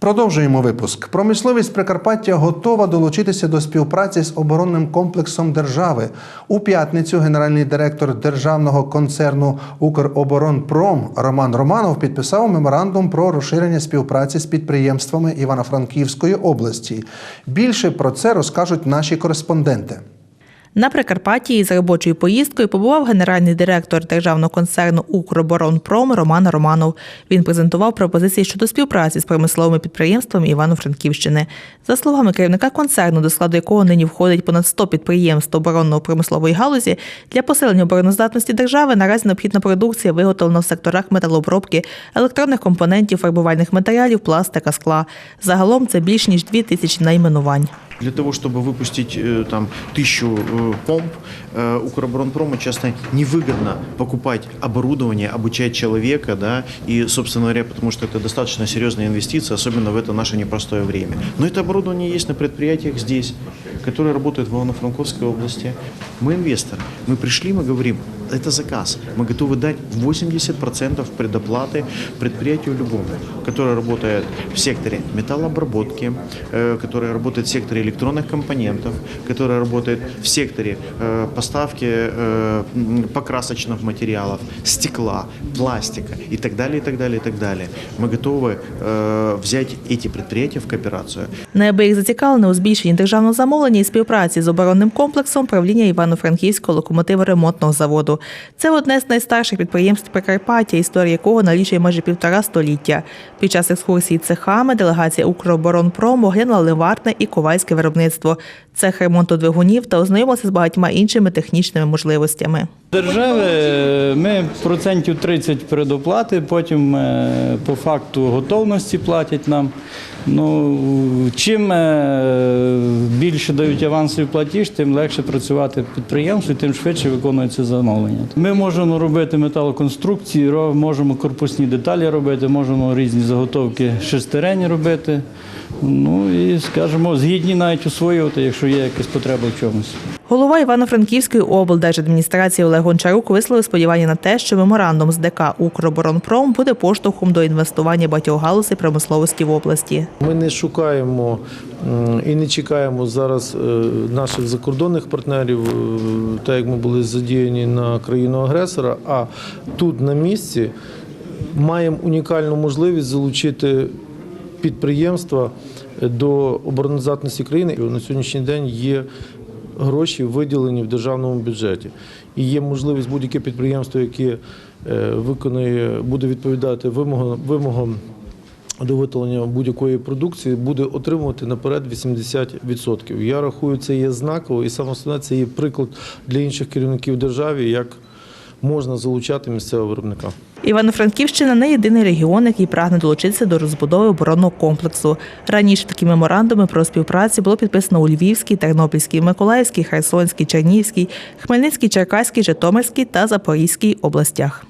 Продовжуємо випуск. Промисловість Прикарпаття готова долучитися до співпраці з оборонним комплексом держави. У п'ятницю генеральний директор державного концерну Укроборонпром Роман Романов підписав меморандум про розширення співпраці з підприємствами Івано-Франківської області. Більше про це розкажуть наші кореспонденти. На Прикарпатті із робочою поїздкою побував генеральний директор державного концерну Укроборонпром Роман Романов. Він презентував пропозиції щодо співпраці з промисловими підприємствами Івано-Франківщини. За словами керівника концерну, до складу якого нині входить понад 100 підприємств оборонно-промислової галузі, для посилення обороноздатності держави наразі необхідна продукція виготовлена в секторах металообробки, електронних компонентів, фарбувальних матеріалів, пластика, скла. Загалом це більш ніж дві тисячі найменувань. Для того, чтобы выпустить э, там тысячу э, помп, э, Укроборонпрому часто невыгодно покупать оборудование, обучать человека, да, и, собственно говоря, потому что это достаточно серьезная инвестиция, особенно в это наше непростое время. Но это оборудование есть на предприятиях здесь, которые работают в Ивано-Франковской области. Мы инвестор. Мы пришли, мы говорим, это заказ. Мы готовы дать 80% предоплаты предприятию любому, которое работает в секторе металлообработки, э, которое работает в секторе электронных компонентов, которое работает в секторе э, поставки э, м, покрасочных материалов, стекла, пластика и так далее, и так далее, и так далее. Мы готовы э, взять эти предприятия в кооперацию. Неабияк зацікавлене у збільшенні державного замовлення і співпраці з оборонним комплексом правління Івано-Франківського локомотиво-ремонтного заводу. Це одне з найстарших підприємств Прикарпаття, історія якого налічує майже півтора століття. Під час екскурсії цехами делегація Укроборонпрому оглянула ливарне і ковальське виробництво, цех ремонту двигунів та ознайомилася з багатьма іншими технічними можливостями. Держави ми процентів 30 передоплати, потім е, по факту готовності платять нам. Ну, чим е, більше дають авансовий платіж, тим легше працювати підприємству, тим швидше виконується замовлення. Ми можемо робити металоконструкції, можемо корпусні деталі робити, можемо різні заготовки шестерені робити. Ну і скажімо, згідні навіть освоювати, якщо є якась потреба в чомусь. Голова Івано-Франківської облдержадміністрації Олег Гончарук висловив сподівання на те, що меморандум з ДК Укроборонпром буде поштовхом до інвестування багатьох галузей промисловості в області. Ми не шукаємо і не чекаємо зараз е, наших закордонних партнерів, е, так як ми були задіяні на країну-агресора, а тут на місці маємо унікальну можливість залучити підприємства до обороноздатності країни. На сьогоднішній день є гроші виділені в державному бюджеті. І є можливість будь-яке підприємство, яке е, виконує, буде відповідати вимогам, вимогам до виготовлення будь-якої продукції буде отримувати наперед 80%. Я рахую, це є знаково, і саме основне це є приклад для інших керівників держави, як можна залучати місцевого виробника. Івано-Франківщина не єдиний регіон, який прагне долучитися до розбудови оборонного комплексу. Раніше такі меморандуми про співпрацю було підписано у Львівській, Тернопільській, Миколаївській, Херсонській, Чернігівській, Хмельницькій, Черкаській, Житомирській та Запорізькій областях.